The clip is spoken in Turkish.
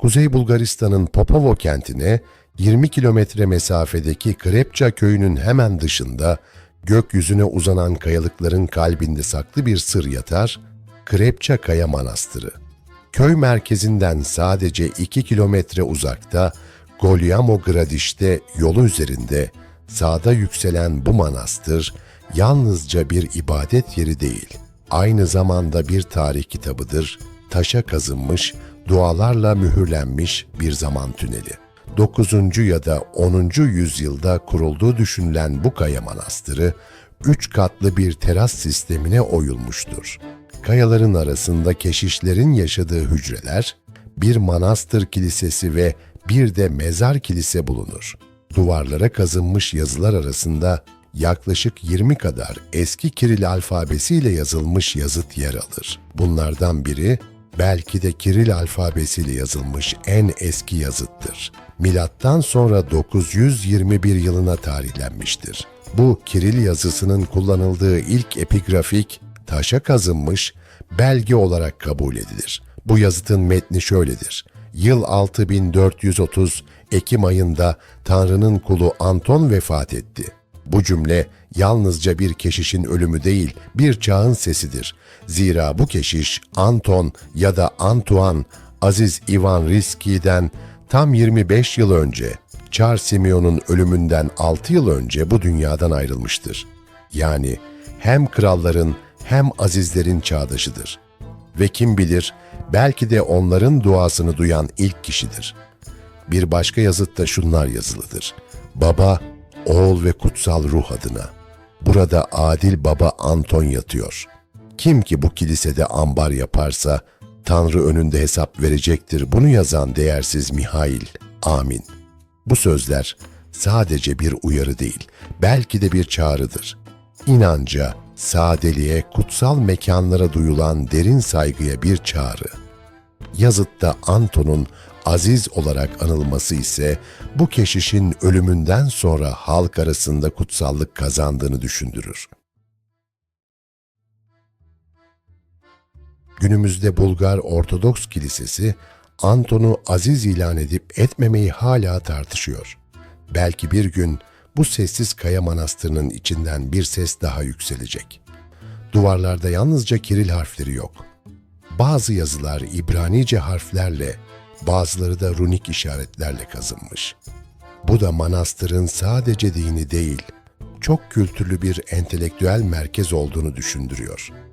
Kuzey Bulgaristan'ın Popovo kentine 20 kilometre mesafedeki Krepça köyünün hemen dışında gökyüzüne uzanan kayalıkların kalbinde saklı bir sır yatar, Krepça Kaya Manastırı. Köy merkezinden sadece 2 kilometre uzakta Golyamo Gradiş'te yolu üzerinde sağda yükselen bu manastır yalnızca bir ibadet yeri değil, aynı zamanda bir tarih kitabıdır, taşa kazınmış, dualarla mühürlenmiş bir zaman tüneli. 9. ya da 10. yüzyılda kurulduğu düşünülen bu kaya manastırı, üç katlı bir teras sistemine oyulmuştur. Kayaların arasında keşişlerin yaşadığı hücreler, bir manastır kilisesi ve bir de mezar kilise bulunur. Duvarlara kazınmış yazılar arasında yaklaşık 20 kadar eski Kiril alfabesiyle yazılmış yazıt yer alır. Bunlardan biri belki de Kiril alfabesiyle yazılmış en eski yazıttır. Milattan sonra 921 yılına tarihlenmiştir. Bu Kiril yazısının kullanıldığı ilk epigrafik taşa kazınmış belge olarak kabul edilir. Bu yazıtın metni şöyledir. Yıl 6430 Ekim ayında Tanrı'nın kulu Anton vefat etti. Bu cümle yalnızca bir keşişin ölümü değil, bir çağın sesidir. Zira bu keşiş Anton ya da Antoine Aziz Ivan Riski'den tam 25 yıl önce, Çar Simeon'un ölümünden 6 yıl önce bu dünyadan ayrılmıştır. Yani hem kralların hem azizlerin çağdaşıdır. Ve kim bilir belki de onların duasını duyan ilk kişidir. Bir başka yazıtta şunlar yazılıdır. Baba, oğul ve kutsal ruh adına. Burada adil baba Anton yatıyor. Kim ki bu kilisede ambar yaparsa Tanrı önünde hesap verecektir. Bunu yazan değersiz Mihail. Amin. Bu sözler sadece bir uyarı değil, belki de bir çağrıdır. İnanca, sadeliğe, kutsal mekanlara duyulan derin saygıya bir çağrı. Yazıtta Anton'un aziz olarak anılması ise bu keşişin ölümünden sonra halk arasında kutsallık kazandığını düşündürür. Günümüzde Bulgar Ortodoks Kilisesi Anton'u aziz ilan edip etmemeyi hala tartışıyor. Belki bir gün bu sessiz kaya manastırının içinden bir ses daha yükselecek. Duvarlarda yalnızca Kiril harfleri yok. Bazı yazılar İbranice harflerle, bazıları da runik işaretlerle kazınmış. Bu da manastırın sadece dini değil, çok kültürlü bir entelektüel merkez olduğunu düşündürüyor.''